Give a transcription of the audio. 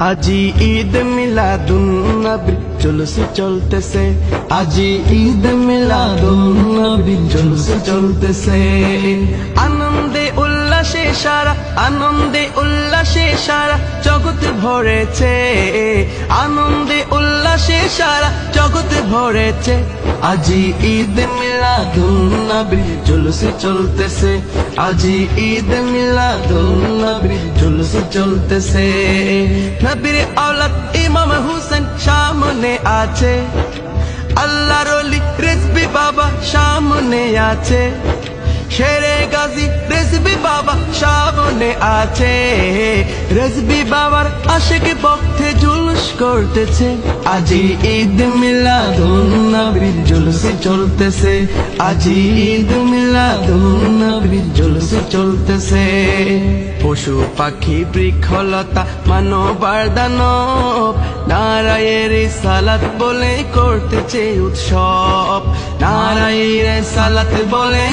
আজি ঈদ মিলাদুন নবী, জুলুস চলতেছে। আজি ঈদ মিলাদুন নবী, জুলুস চলতেছে। আনন্দে উল্লাসে সারা, আনন্দে উল্লাসে সারা, জগৎ ভরেছে। আনন্দে উল্লাসে সারা জগৎ ভরেছে। আজি ঈদ মিলাদুন নবী জুলুস চলতেছে। আজি ঈদ মিলাদুন নবী জুলুস চলতেছে। নবীর আওলাদ ইমাম হুসেন সামনে আছে। আল্লাহর অলি রেজবি বাবা সামনে আছে। শেরে গাজী রেজবি বাবা সামনে আছে। রেজবি বাবার আশেক করতেছে। আজি ঈদ মিলাদুন নবীর জুলুস চলতেছে। আজি ঈদ মিলাদুন নবীর জুলুস চলতেছে। পশু পাখি বৃক্ষলতা মানবার দানব। নারায়ের সালাত বলে করতেছে উৎসব। নারায়ের সালাত বলে